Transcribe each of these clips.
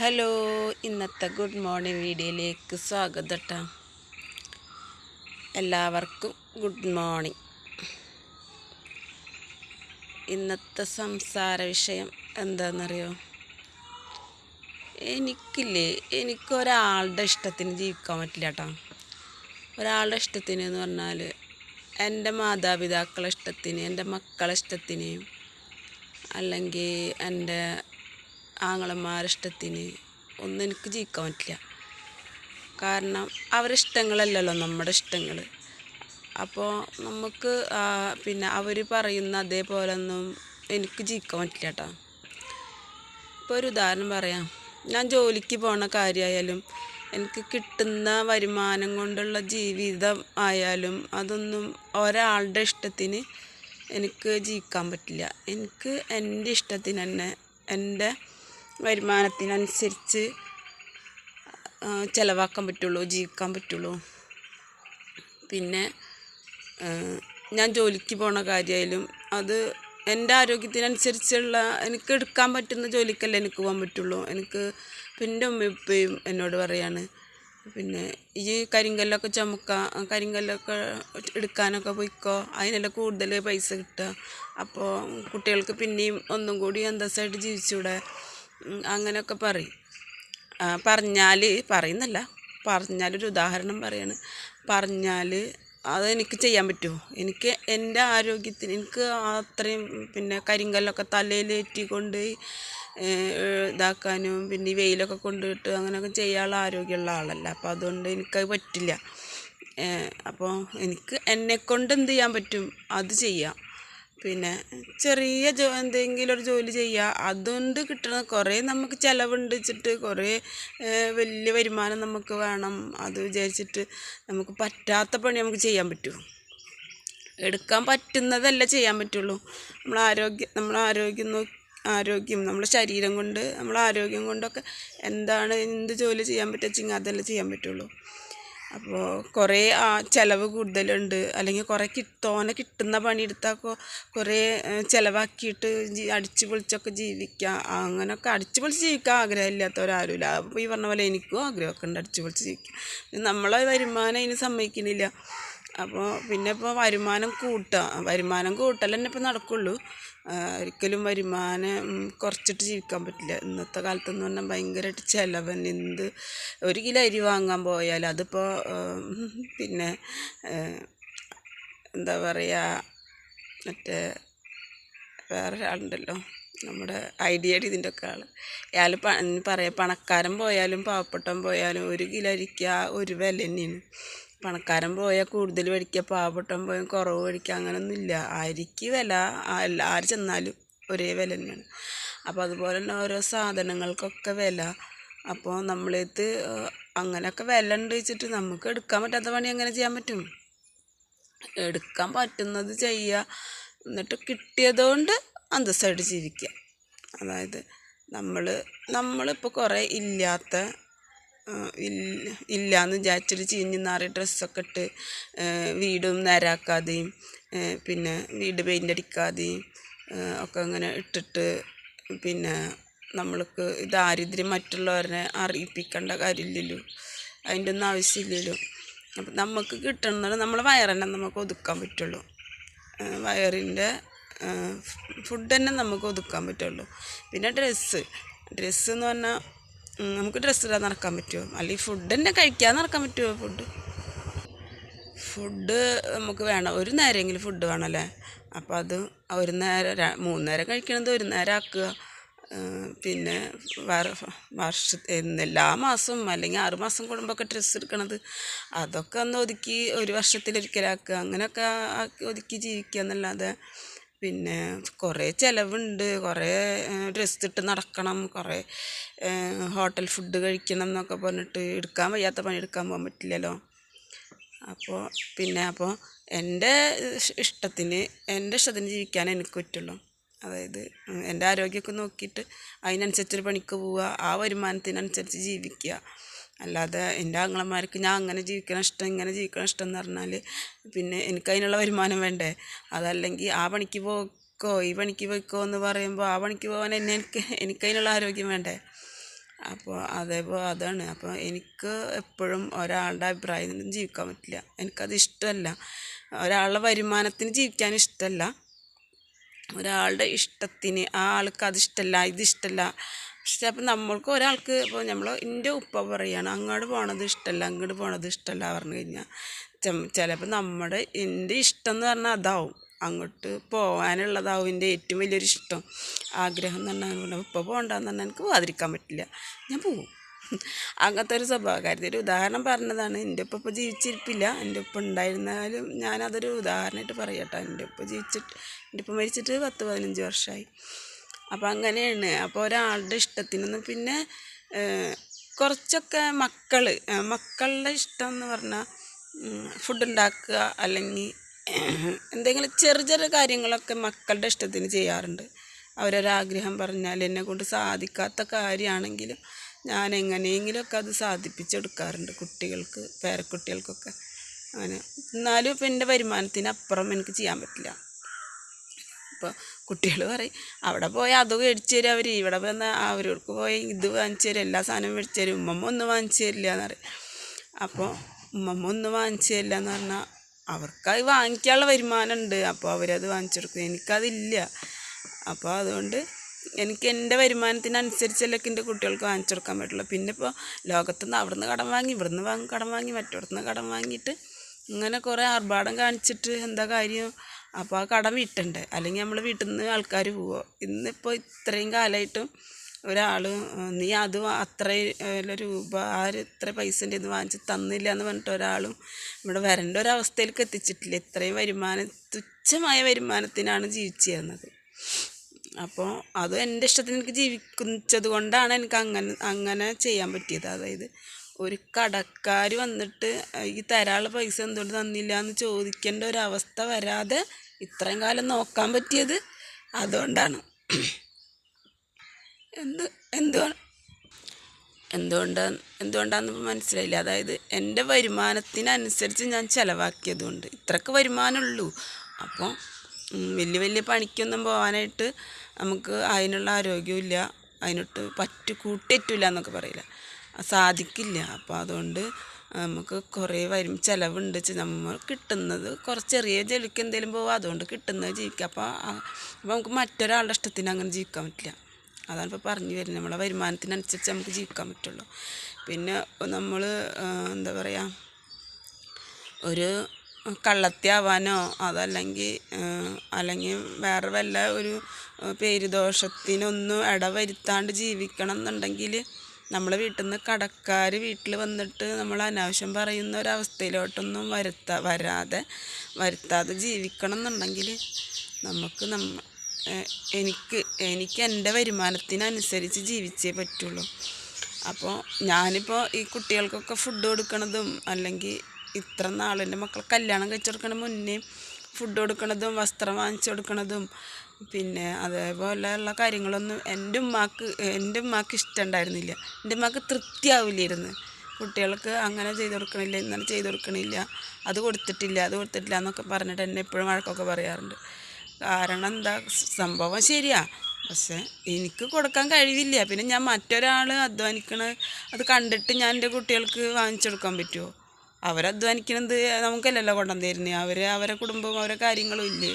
Hello ഇന്നത്തെ good morning വീഡിയോയിലേക്ക് സ്വാഗതം കേട്ടോ എല്ലാവർക്കും ഗുഡ് മോർണിംഗ്. ഇന്നത്തെ സംസാര വിഷയം എന്താണെന്നറിയോ എനിക്കില്ലേ എനിക്കൊരാളുടെ ഇഷ്ടത്തിന് ജീവിക്കാൻ പറ്റില്ല കേട്ടോ ഒരാളുടെ ഇഷ്ടത്തിന് എന്ന് പറഞ്ഞാൽ എന്റെ മാതാപിതാക്കളെ ഇഷ്ടത്തിന് എന്റെ മക്കളെ ഇഷ്ടത്തിന് അല്ലെങ്കിൽ എന്റെ ആങ്ങളമാരുടെ ഇഷ്ടത്തിന് ഒന്നും എനിക്ക് ജീവിക്കാൻ പറ്റില്ല. കാരണം അവരുടെ ഇഷ്ടങ്ങളല്ലല്ലോ നമ്മുടെ ഇഷ്ടങ്ങൾ. അപ്പോൾ നമുക്ക് പിന്നെ അവർ പറയുന്ന അതേപോലെ ഒന്നും എനിക്ക് ജീവിക്കാൻ പറ്റില്ല കേട്ടോ. ഇപ്പോൾ ഒരു ഉദാഹരണം പറയാം. ഞാൻ ജോലിക്ക് പോണ കാര്യമായാലും എനിക്ക് കിട്ടുന്ന വരുമാനം കൊണ്ടുള്ള ജീവിതം ആയാലും അതൊന്നും ഒരാളുടെ ഇഷ്ടത്തിന് എനിക്ക് ജീവിക്കാൻ പറ്റില്ല. എനിക്ക് എന്റെ ഇഷ്ടത്തിന് തന്നെ എന്റെ വരുമാനത്തിനനുസരിച്ച് ചിലവാക്കാൻ പറ്റുള്ളൂ ജീവിക്കാൻ പറ്റുള്ളൂ. പിന്നെ ഞാൻ ജോലിക്ക് പോണ കാര്യമായാലും അത് എന്റെ ആരോഗ്യത്തിനനുസരിച്ചുള്ള എനിക്ക് എടുക്കാൻ പറ്റുന്ന ജോലിക്കല്ലേ എനിക്ക് പോകാൻ പറ്റുള്ളൂ. എനിക്ക് പിന്നെ ഉമ്മയും ഉപ്പയും എന്നോട് പറയാണ്. പിന്നെ ഈ കരിങ്കല്ലൊക്കെ ചുമക്ക കരിങ്കല്ലൊക്കെ എടുക്കാനൊക്കെ പോയിക്കോ അതിനെല്ലാം കൂടുതൽ പൈസ കിട്ടുക. അപ്പോൾ കുട്ടികൾക്ക് പിന്നെയും ഒന്നും കൂടി അന്തസ്സായിട്ട് ജീവിച്ചൂടെ? അങ്ങനെയൊക്കെ പറയും. പറഞ്ഞാൽ പറയുന്നല്ല. പറഞ്ഞാലൊരു ഉദാഹരണം പറയാണ്. പറഞ്ഞാൽ അതെനിക്ക് ചെയ്യാൻ പറ്റുമോ? എനിക്ക് എന്റെ ആരോഗ്യത്തിന് എനിക്ക് അത്രയും പിന്നെ കരിങ്കല്ലൊക്കെ തലയിലേറ്റിക്കൊണ്ട് ഇതാക്കാനും പിന്നെ ഈ വെയിലൊക്കെ കൊണ്ടിട്ട് അങ്ങനെയൊക്കെ ചെയ്യാനുള്ള ആരോഗ്യമുള്ള ആളല്ല. അപ്പോൾ അതുകൊണ്ട് എനിക്കത് പറ്റില്ല. അപ്പോൾ എനിക്ക് എന്നെക്കൊണ്ട് എന്ത് ചെയ്യാൻ പറ്റും? അത് ചെയ്യാം. പിന്നെ ചെറിയ ജോ എന്തെങ്കിലും ഒരു ജോലി ചെയ്യുക അതുകൊണ്ട് കിട്ടണ കുറേ നമുക്ക് ചിലവുണ്ട് വെച്ചിട്ട് കുറേ വലിയ വരുമാനം നമുക്ക് വേണം. അത് വിചാരിച്ചിട്ട് നമുക്ക് പറ്റാത്ത പണി നമുക്ക് ചെയ്യാൻ പറ്റുമോ എടുക്കാൻ പറ്റുന്നതല്ല ചെയ്യാൻ പറ്റുള്ളൂ. നമ്മൾ ആരോഗ്യം നമ്മൾ ആരോഗ്യം നോ ആരോഗ്യം നമ്മുടെ ശരീരം കൊണ്ട് നമ്മളെ ആരോഗ്യം കൊണ്ടൊക്കെ എന്താണ് എന്ത് ജോലി ചെയ്യാൻ പറ്റുക അതല്ലേ ചെയ്യാൻ പറ്റുള്ളൂ. അപ്പോൾ കുറേ ആ ചിലവ് കൂടുതലുണ്ട്. അല്ലെങ്കിൽ കുറേ തോനെ കിട്ടുന്ന പണിയെടുത്താൽ കുറേ ചിലവാക്കിയിട്ട് അടിച്ചു പൊളിച്ചൊക്കെ ജീവിക്കാം. അങ്ങനെയൊക്കെ അടിച്ചു പൊളിച്ച് ജീവിക്കാൻ ആഗ്രഹമില്ലാത്തവരാരുമില്ല. അപ്പോൾ ഈ പറഞ്ഞ പോലെ എനിക്കും ആഗ്രഹമൊക്കെ ഉണ്ട് അടിച്ചു പൊളിച്ച് ജീവിക്കാൻ. നമ്മളെ വരുമാനം അതിന് സമ്മതിക്കുന്നില്ല അപ്പോൾ പിന്നെ ഇപ്പോൾ വരുമാനം കൂട്ടുക വരുമാനം കൂട്ടൽ തന്നെ ഇപ്പോൾ നടക്കുള്ളൂ. ഒരിക്കലും വരുമാനം കുറച്ചിട്ട് ജീവിക്കാൻ പറ്റില്ല. ഇന്നത്തെ കാലത്തെന്ന് പറഞ്ഞാൽ ഭയങ്കരമായിട്ട് ചിലവൻ എന്ത് ഒരു കിലോ അരി വാങ്ങാൻ പോയാൽ അതിപ്പോൾ പിന്നെ എന്താ പറയുക മറ്റേ വേറെ ഒരാളുണ്ടല്ലോ നമ്മുടെ ഐഡിയയുടെ ഇതിന്റെ ഒക്കെ ആൾ അയാൾ പ പറയാം പണക്കാരൻ പോയാലും പാവപ്പെട്ടവൻ പോയാലും ഒരു കിലോ അരിക്ക് ഒരു വില തന്നെയാണ് പണക്കാരൻ പോയാൽ കൂടുതൽ മേടിക്കുക പാവപ്പെട്ടവൻ പോയാൽ കുറവ് മേടിക്കുക അങ്ങനെയൊന്നുമില്ല അരിക്ക് വില ആര് ചെന്നാലും ഒരേ വില തന്നെയാണ്. അപ്പോൾ അതുപോലെ തന്നെ ഓരോ സാധനങ്ങൾക്കൊക്കെ വില. അപ്പോൾ നമ്മളേത്ത് അങ്ങനെയൊക്കെ വില ഉണ്ട് വെച്ചിട്ട് നമുക്ക് എടുക്കാൻ പറ്റാത്ത പണി എങ്ങനെ ചെയ്യാൻ പറ്റും? എടുക്കാൻ പറ്റുന്നത് ചെയ്യുക. എന്നിട്ട് കിട്ടിയതുകൊണ്ട് അന്തസ്സായിട്ട് ജീവിക്കുക. അതായത് നമ്മൾ നമ്മളിപ്പോൾ കുറേ ഇല്ലാത്ത ഇല്ല എന്ന് വിചാരിച്ചിട്ട് ചീഞ്ഞ് നാറി ഡ്രസ്സൊക്കെ ഇട്ട് വീടും നേരാക്കാതെയും പിന്നെ വീട് പെയിന്റ് അടിക്കാതെയും ഒക്കെ അങ്ങനെ ഇട്ടിട്ട് പിന്നെ നമ്മൾക്ക് ദാരിദ്ര്യം മറ്റുള്ളവരെ അറിയിപ്പിക്കേണ്ട കാര്യമില്ലല്ലോ. അതിന്റെ ഒന്നും ആവശ്യമില്ലല്ലോ. അപ്പം നമുക്ക് കിട്ടുന്നത് നമ്മളെ വയറന്നെ നമുക്ക് ഒതുക്കാൻ പറ്റുള്ളൂ. വയറിന്റെ ഫുഡ് തന്നെ നമുക്ക് ഒതുക്കാൻ പറ്റുള്ളൂ. പിന്നെ ഡ്രസ്സ്. ഡ്രസ്സ് എന്ന് പറഞ്ഞാൽ നമുക്ക് ഡ്രസ്സ് ഇടാൻ നടക്കാൻ പറ്റുമോ? അല്ലെങ്കിൽ ഫുഡ് തന്നെ കഴിക്കാൻ നടക്കാൻ പറ്റുമോ ഫുഡ് ഫുഡ് നമുക്ക് വേണം. ഒരു നേരമെങ്കിലും ഫുഡ് വേണമല്ലേ അപ്പോൾ അത് ഒരു നേരം മൂന്ന് നേരം കഴിക്കണത് ഒരു നേരം ആക്കുക. പിന്നെ വർഷ എല്ലാ മാസവും അല്ലെങ്കിൽ ആറ് മാസം കൂടുമ്പോഴൊക്കെ ഡ്രസ്സ് എടുക്കണത് അതൊക്കെ ഒന്ന് ഒതുക്കി ഒരു വർഷത്തിലൊരിക്കലാക്കുക അങ്ങനെയൊക്കെ ആക്കി ഒതുക്കി ജീവിക്കുക എന്നല്ലാതെ പിന്നെ കുറേ ചിലവുണ്ട് കുറേ ഡ്രസ്സ് ഇട്ട് നടക്കണം കുറേ ഹോട്ടൽ ഫുഡ് കഴിക്കണം എന്നൊക്കെ പറഞ്ഞിട്ട് എടുക്കാൻ വയ്യാത്ത പണി എടുക്കാൻ പോകാൻ പറ്റില്ലല്ലോ. അപ്പോൾ പിന്നെ അപ്പോൾ എന്റെ ഇഷ്- ഇഷ്ടത്തിന് എന്റെ ഇഷ്ടത്തിന് ജീവിക്കാൻ എനിക്ക് പറ്റുള്ളൂ. അതായത് എന്റെ ആരോഗ്യമൊക്കെ നോക്കിയിട്ട് അതിനനുസരിച്ചൊരു പണിക്ക് പോവുക ആ വരുമാനത്തിനനുസരിച്ച് ജീവിക്കുക. അല്ലാതെ എന്റെ ആങ്ങളമാർക്ക് ഞാൻ അങ്ങനെ ജീവിക്കണം ഇഷ്ടം ഇങ്ങനെ ജീവിക്കണം ഇഷ്ടം എന്ന് പറഞ്ഞാൽ പിന്നെ എനിക്ക് അതിനുള്ള വരുമാനം വേണ്ടേ? അതല്ലെങ്കിൽ ആ പണിക്ക് പോക്കോ ഈ പണിക്ക് പോയിക്കോ എന്ന് പറയുമ്പോൾ ആ പണിക്ക് പോകാൻ എന്നെ എനിക്ക് എനിക്കതിനുള്ള ആരോഗ്യം വേണ്ടേ? അപ്പോൾ അതേപോലെ അതാണ്. അപ്പോൾ എനിക്ക് എപ്പോഴും ഒരാളുടെ അഭിപ്രായത്തിനും ജീവിക്കാൻ പറ്റില്ല. എനിക്കത് ഇഷ്ടമല്ല. ഒരാളുടെ വരുമാനത്തിന് ജീവിക്കാൻ ഇഷ്ടമല്ല. ഒരാളുടെ ഇഷ്ടത്തിന് ആ ആൾക്ക് അതിഷ്ടമല്ല ഇതിഷ്ടമല്ല പക്ഷെ അപ്പം നമ്മൾക്ക് ഒരാൾക്ക് ഇപ്പോൾ നമ്മൾ എന്റെ ഉപ്പ പറയുകയാണ് അങ്ങോട്ട് പോണത് ഇഷ്ടമല്ല അങ്ങോട്ട് പോണത് ഇഷ്ടമല്ല പറഞ്ഞു കഴിഞ്ഞാൽ ചിലപ്പോൾ നമ്മുടെ എന്റെ ഇഷ്ടം എന്ന് പറഞ്ഞാൽ അതാവും. അങ്ങോട്ട് പോകാനുള്ളതാവും എന്റെ ഏറ്റവും വലിയൊരു ഇഷ്ടം. ആഗ്രഹം എന്ന് പറഞ്ഞാൽ ഉപ്പ പോകണ്ടെന്ന് പറഞ്ഞാൽ എനിക്ക് പോകാതിരിക്കാൻ പറ്റില്ല. ഞാൻ പോവും. അങ്ങനത്തെ ഒരു സ്വഭാവകാര്യത്തിൽ ഒരു ഉദാഹരണം പറഞ്ഞതാണ് എന്റെ ഉപ്പ ഇപ്പോൾ ജീവിച്ചിരിപ്പില്ല എന്റെ ഉപ്പ ഉണ്ടായിരുന്നാലും ഞാനതൊരു ഉദാഹരണമായിട്ട് പറയട്ടോ. എന്റെ ഉപ്പ ജീവിച്ചിട്ട് എന്റെ ഉപ്പ മരിച്ചിട്ട് പത്ത് പതിനഞ്ച് വർഷമായി. അപ്പോൾ അങ്ങനെയാണ്. അപ്പോൾ ഒരാളുടെ ഇഷ്ടത്തിനൊന്നും പിന്നെ കുറച്ചൊക്കെ മക്കൾ മക്കളുടെ ഇഷ്ടം എന്ന് പറഞ്ഞാൽ ഫുഡ് ഉണ്ടാക്കുക അല്ലെങ്കിൽ എന്തെങ്കിലും ചെറിയ ചെറിയ കാര്യങ്ങളൊക്കെ മക്കളുടെ ഇഷ്ടത്തിന് ചെയ്യാറുണ്ട്. അവരൊരാഗ്രഹം പറഞ്ഞാൽ എന്നെ കൊണ്ട് സാധിക്കാത്ത കാര്യമാണെങ്കിലും ഞാൻ എങ്ങനെയെങ്കിലുമൊക്കെ അത് സാധിപ്പിച്ചെടുക്കാറുണ്ട് കുട്ടികൾക്ക് പേരക്കുട്ടികൾക്കൊക്കെ. അങ്ങനെ എന്നാലും ഇപ്പം എന്റെ വരുമാനത്തിനപ്പുറം എനിക്ക് ചെയ്യാൻ പറ്റില്ല. ഇപ്പോൾ കുട്ടികൾ പറയും അവിടെ പോയി അത് മേടിച്ചു തരും അവർ ഇവിടെ വന്ന് അവർക്ക് പോയി ഇത് വാങ്ങിച്ചു തരും എല്ലാ സാധനവും മേടിച്ചു തരും. ഉമ്മമ്മ ഒന്നും വാങ്ങിച്ചു തരില്ല എന്ന് പറയും. അപ്പോൾ ഉമ്മമ്മ ഒന്നും വാങ്ങിച്ചു തരില്ല എന്ന് പറഞ്ഞാൽ അവർക്കത് വാങ്ങിക്കാനുള്ള വരുമാനം ഉണ്ട് അപ്പോൾ അവരത് വാങ്ങിച്ചെടുക്കും എനിക്കതില്ല. അപ്പോൾ അതുകൊണ്ട് എനിക്ക് എന്റെ വരുമാനത്തിനനുസരിച്ചല്ലേ എന്റെ കുട്ടികൾക്ക് വാങ്ങിച്ചു കൊടുക്കാൻ പറ്റുള്ളൂ. പിന്നെ ഇപ്പോൾ ലോകത്തുനിന്ന് അവിടെ നിന്ന് കടം വാങ്ങി ഇവിടെ നിന്ന് വാങ്ങി കടം വാങ്ങി മറ്റവിടുന്ന് കടം വാങ്ങിയിട്ട് ഇങ്ങനെ കുറേ ആർഭാടം കാണിച്ചിട്ട് എന്താ കാര്യം? അപ്പോൾ ആ കട വീട്ടണ്ടേ അല്ലെങ്കിൽ നമ്മൾ വീട്ടിൽ നിന്ന് ആൾക്കാർ പോവുക ഇന്നിപ്പോൾ ഇത്രയും കാലമായിട്ടും ഒരാൾ നീ അത് അത്ര രൂപ ആ ഇത്ര പൈസന്റെ ഇത് വാങ്ങിച്ച് തന്നില്ല എന്ന് പറഞ്ഞിട്ട് ഒരാളും ഇവിടെ വരേണ്ട ഒരവസ്ഥയിലേക്ക് എത്തിച്ചിട്ടില്ല. ഇത്രയും വരുമാനം തുച്ഛമായ വരുമാനത്തിനാണ് ജീവിച്ചിരുന്നത് അപ്പോൾ അത് എന്റെ ഇഷ്ടത്തിന് എനിക്ക് ജീവിക്കുന്നത് കൊണ്ടാണ് എനിക്ക് അങ്ങനെ അങ്ങനെ ചെയ്യാൻ പറ്റിയത്. അതായത് ഒരു കടക്കാർ വന്നിട്ട് ഈ തരാനുള്ള പൈസ എന്തുകൊണ്ട് തന്നില്ല? എന്ന് ചോദിക്കേണ്ട ഒരവസ്ഥ വരാതെ ഇത്രയും കാലം നോക്കാൻ പറ്റിയത് അതുകൊണ്ടാണ്. എന്ത് എന്തുകൊണ്ട് എന്തുകൊണ്ടാണ് എന്തുകൊണ്ടാണെന്ന് മനസ്സിലായില്ല. അതായത് എന്റെ വരുമാനത്തിനനുസരിച്ച് ഞാൻ ചിലവാക്കിയതുകൊണ്ട് ഇത്രക്ക് വരുമാനമുള്ളൂ. അപ്പോൾ വലിയ വലിയ പണിക്കൊന്നും പോകാനായിട്ട് നമുക്ക് അതിനുള്ള ആരോഗ്യമില്ല അതിനൊട്ട് പറ്റു കൂട്ടേറ്റില്ല എന്നൊക്കെ പറയില്ല. സാധിക്കില്ല. അപ്പോൾ അതുകൊണ്ട് നമുക്ക് കുറേ വരും ചിലവുണ്ട്. നമ്മൾ കിട്ടുന്നത് കുറച്ച് ചെറിയ ജോലിക്ക് എന്തെങ്കിലും പോവുക അതുകൊണ്ട് കിട്ടുന്നത് ജീവിക്കുക അപ്പോൾ അപ്പോൾ നമുക്ക് മറ്റൊരാളുടെ ഇഷ്ടത്തിന് അങ്ങനെ ജീവിക്കാൻ പറ്റില്ല. അതാണ് ഇപ്പോൾ പറഞ്ഞു വരുന്നത്. നമ്മളെ വരുമാനത്തിനനുസരിച്ച് നമുക്ക് ജീവിക്കാൻ പറ്റുള്ളൂ. പിന്നെ നമ്മൾ എന്താ പറയുക ഒരു കള്ളത്തിയാവാനോ അതല്ലെങ്കിൽ അല്ലെങ്കിൽ വേറെ വല്ല ഒരു പേരുദോഷത്തിനൊന്നും ഇടവരുത്താണ്ട് ജീവിക്കണം എന്നുണ്ടെങ്കിൽ നമ്മളെ വീട്ടിൽ നിന്ന് കടക്കാർ വീട്ടിൽ വന്നിട്ട് നമ്മൾ അനാവശ്യം പറയുന്ന ഒരവസ്ഥയിലോട്ടൊന്നും വരുത്ത വരാതെ വരുത്താതെ ജീവിക്കണം എന്നുണ്ടെങ്കിൽ നമുക്ക് നമ്മ എനിക്ക് എനിക്ക് എന്റെ വരുമാനത്തിനനുസരിച്ച് ജീവിച്ചേ പറ്റുള്ളൂ. അപ്പോൾ ഞാനിപ്പോൾ ഈ കുട്ടികൾക്കൊക്കെ ഫുഡ് കൊടുക്കണതും അല്ലെങ്കിൽ ഇത്ര നാളെന്റെ മക്കൾ കല്യാണം കഴിച്ചു കൊടുക്കണ മുന്നേ ഫുഡ് കൊടുക്കണതും വസ്ത്രം വാങ്ങിച്ചു കൊടുക്കണതും പിന്നെ അതേപോലെയുള്ള കാര്യങ്ങളൊന്നും എന്റെ ഉമ്മാക്ക് എന്റെ ഉമ്മാക്ക് ഇഷ്ടമുണ്ടായിരുന്നില്ല എന്റെ ഉമ്മാക്ക് തൃപ്തിയാവില്ലായിരുന്നു. കുട്ടികൾക്ക് അങ്ങനെ ചെയ്ത് കൊടുക്കണില്ല ഇങ്ങനെ ചെയ്ത് കൊടുക്കണില്ല അത് കൊടുത്തിട്ടില്ല അത് കൊടുത്തിട്ടില്ല എന്നൊക്കെ പറഞ്ഞിട്ട് എന്നെ എപ്പോഴും വഴക്കൊക്കെ പറയാറുണ്ട്. കാരണം എന്താ സംഭവം ശരിയാ. പക്ഷേ എനിക്ക് കൊടുക്കാൻ കഴിവില്ല. പിന്നെ ഞാൻ മറ്റൊരാൾ അധ്വാനിക്കണ അത് കണ്ടിട്ട് ഞാൻ എന്റെ കുട്ടികൾക്ക് വാങ്ങിച്ചു കൊടുക്കാൻ പറ്റുമോ? അവരധ്വാനിക്കണത് നമുക്കല്ലല്ലോ കൊണ്ടുവന്നിരുന്നേ അവർ അവരെ കുടുംബം അവരെ കാര്യങ്ങളും ഇല്ലേ?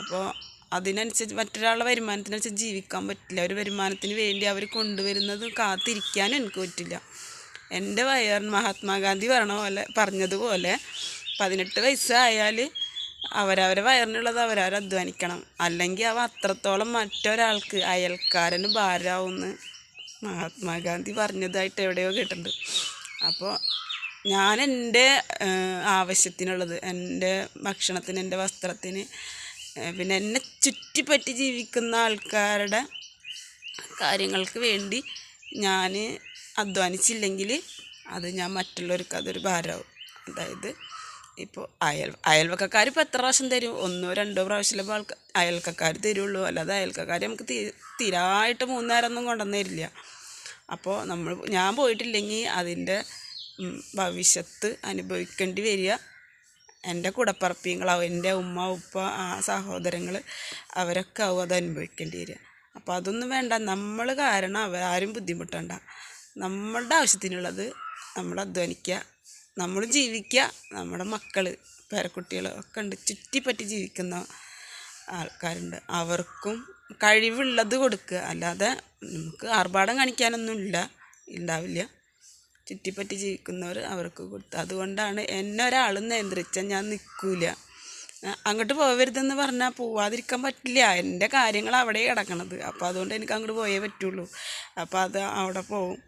അപ്പോൾ അതിനനുസരിച്ച് മറ്റൊരാളുടെ വരുമാനത്തിനനുസരിച്ച് ജീവിക്കാൻ പറ്റില്ല. ഒരു വരുമാനത്തിന് വേണ്ടി അവർ കൊണ്ടുവരുന്നത് കാത്തിരിക്കാനും എനിക്ക് പറ്റില്ല. എന്റെ വയർ മഹാത്മാഗാന്ധി പറഞ്ഞ പോലെ പറഞ്ഞതുപോലെ പതിനെട്ട് വയസ്സായാൽ അവരവരെ വയറിനുള്ളത് അവരവർ അധ്വാനിക്കണം. അല്ലെങ്കിൽ അവ അത്രത്തോളം മറ്റൊരാൾക്ക് അയൽക്കാരന് ഭാരമാവുമെന്ന് മഹാത്മാഗാന്ധി പറഞ്ഞതായിട്ട് എവിടെയോ കേട്ടിട്ടുണ്ട്. അപ്പോൾ ഞാൻ എന്റെ ആവശ്യത്തിനുള്ളത് എന്റെ ഭക്ഷണത്തിന് എന്റെ വസ്ത്രത്തിന് പിന്നെ എന്നെ ചുറ്റിപ്പറ്റി ജീവിക്കുന്ന ആൾക്കാരുടെ കാര്യങ്ങൾക്ക് വേണ്ടി ഞാൻ അധ്വാനിച്ചില്ലെങ്കിൽ അത് ഞാൻ മറ്റുള്ളവർക്ക് അതൊരു ഭാരമാവും. അതായത് ഇപ്പോൾ അയൽ അയൽവക്കക്കാർ ഇപ്പോൾ എത്ര പ്രാവശ്യം തരും? ഒന്നോ രണ്ടോ പ്രാവശ്യമുള്ള ആൾക്കാർ അയൽക്കാർ തരുള്ളൂ. അല്ലാതെ അയൽക്കാർ നമുക്ക് തീ തീരായിട്ട് മൂന്നേരമൊന്നും കൊണ്ടുവന്നു തരില്ല. അപ്പോൾ നമ്മൾ ഞാൻ പോയിട്ടില്ലെങ്കിൽ അതിന്റെ ഭവിഷ്യത്ത് അനുഭവിക്കേണ്ടി വരിക. എന്റെ കൂടപ്പറപ്പിങ്ങളാവും എന്റെ ഉമ്മ ഉപ്പ ആ സഹോദരങ്ങൾ അവരൊക്കെ ആവും അത് അനുഭവിക്കേണ്ടി വരിക. അപ്പോൾ അതൊന്നും വേണ്ട നമ്മൾ കാരണം അവരാരും ബുദ്ധിമുട്ടണ്ട. നമ്മളുടെ ആവശ്യത്തിനുള്ളത് നമ്മൾ അധ്വാനിക്കുക നമ്മൾ ജീവിക്കുക നമ്മുടെ മക്കൾ പേരക്കുട്ടികൾ ഒക്കെ ഉണ്ട് ചുറ്റിപ്പറ്റി ജീവിക്കുന്ന ആൾക്കാരുണ്ട്. അവർക്കും കഴിവുള്ളത് കൊടുക്കുക. അല്ലാതെ നമുക്ക് ആർഭാടം കാണിക്കാനൊന്നും ഇല്ല ഉണ്ടാവില്ല ചുറ്റിപ്പറ്റി ജീവിക്കുന്നവർ അവർക്ക് കൊടുത്തു. അതുകൊണ്ടാണ് എന്നെ ഒരാൾ നിയന്ത്രിച്ചാൽ ഞാൻ നിൽക്കില്ല അങ്ങോട്ട് പോകരുതെന്ന് പറഞ്ഞാൽ പോവാതിരിക്കാൻ പറ്റില്ല. എന്റെ കാര്യങ്ങൾ അവിടെ കിടക്കണത്. അപ്പോൾ അതുകൊണ്ട് എനിക്ക് അങ്ങോട്ട് പോയേ പറ്റുള്ളൂ. അപ്പോൾ അത് അവിടെ പോവും.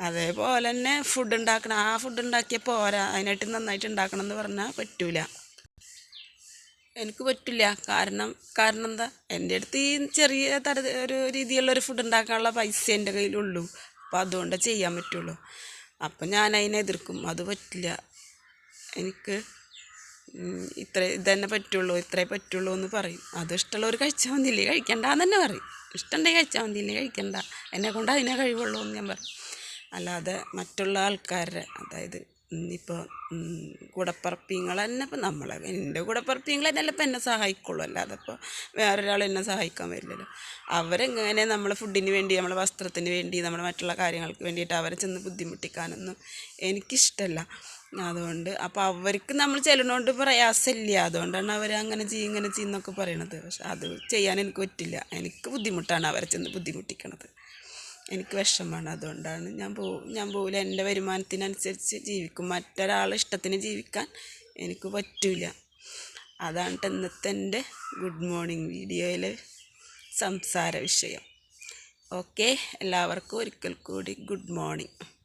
അതേപോലെ തന്നെ ഫുഡ് ഉണ്ടാക്കണം ആ ഫുഡ് ഉണ്ടാക്കിയാൽ പോരാ. അതിനായിട്ട് നന്നായിട്ട് ഉണ്ടാക്കണം എന്ന് പറഞ്ഞാൽ പറ്റൂല. എനിക്ക് പറ്റില്ല. കാരണം കാരണം എന്താ? എന്റെ അടുത്ത് ഈ ചെറിയ തര ഒരു രീതിയിലുള്ളൊരു ഫുഡ് ഉണ്ടാക്കാനുള്ള പൈസ എന്റെ കയ്യിലുള്ളൂ. അപ്പോൾ അതുകൊണ്ട് ചെയ്യാൻ പറ്റുള്ളൂ. അപ്പം ഞാൻ അതിനെ എതിർക്കും. അത് പറ്റില്ല. എനിക്ക് ഇത്ര ഇതന്നെ പറ്റുള്ളൂ ഇത്രേ പറ്റുള്ളൂ എന്ന് പറയും. അത് ഇഷ്ടമുള്ളവർ കഴിച്ചാൽ മതിയില്ലേ കഴിക്കണ്ടെന്ന് തന്നെ പറയും. ഇഷ്ടമുണ്ടെങ്കിൽ കഴിച്ചാൽ മതിയില്ലേ കഴിക്കണ്ട. എന്നെ കൊണ്ട് അതിനെ കഴിവുള്ളൂ എന്ന് ഞാൻ പറയും. അല്ലാതെ മറ്റുള്ള ആൾക്കാരുടെ അതായത് ഇപ്പോൾ കൂടപ്പറപ്പിങ്ങൾ തന്നെ ഇപ്പം നമ്മളെ എന്റെ കൂടപ്പറപ്പിങ്ങൾ തന്നെയല്ല ഇപ്പം എന്നെ സഹായിക്കുള്ളൂ. അല്ലാതെ ഇപ്പോൾ വേറൊരാൾ എന്നെ സഹായിക്കാൻ വരില്ലല്ലോ. അവരെങ്ങനെ നമ്മളെ ഫുഡിന് വേണ്ടി നമ്മളെ വസ്ത്രത്തിന് വേണ്ടി നമ്മുടെ മറ്റുള്ള കാര്യങ്ങൾക്ക് വേണ്ടിയിട്ട് അവരെ ചെന്ന് ബുദ്ധിമുട്ടിക്കാനൊന്നും എനിക്കിഷ്ടമല്ല അതുകൊണ്ട് അപ്പോൾ അവർക്ക് നമ്മൾ ചെല്ലണോണ്ട് പ്രയാസമില്ല. അതുകൊണ്ടാണ് അവർ അങ്ങനെ ചെയ്യും ഇങ്ങനെ ചെയ്യുന്നൊക്കെ പറയണത്. പക്ഷെ അത് ചെയ്യാൻ എനിക്ക് പറ്റില്ല. എനിക്ക് ബുദ്ധിമുട്ടാണ് അവരെ ചെന്ന് ബുദ്ധിമുട്ടിക്കണത്. എനിക്ക് വിഷമമാണ്. അതുകൊണ്ടാണ് ഞാൻ പോ ഞാൻ പോവില്ല. എന്റെ വരുമാനത്തിനനുസരിച്ച് ജീവിക്കും. മറ്റൊരാളെ ഇഷ്ടത്തിന് ജീവിക്കാൻ എനിക്ക് പറ്റില്ല അതാണ് ഇന്നത്തെ എന്റെ ഗുഡ് മോർണിംഗ് വീഡിയോയിലെ സംസാര വിഷയം. ഓക്കെ എല്ലാവർക്കും ഒരിക്കൽ കൂടി ഗുഡ് മോർണിംഗ്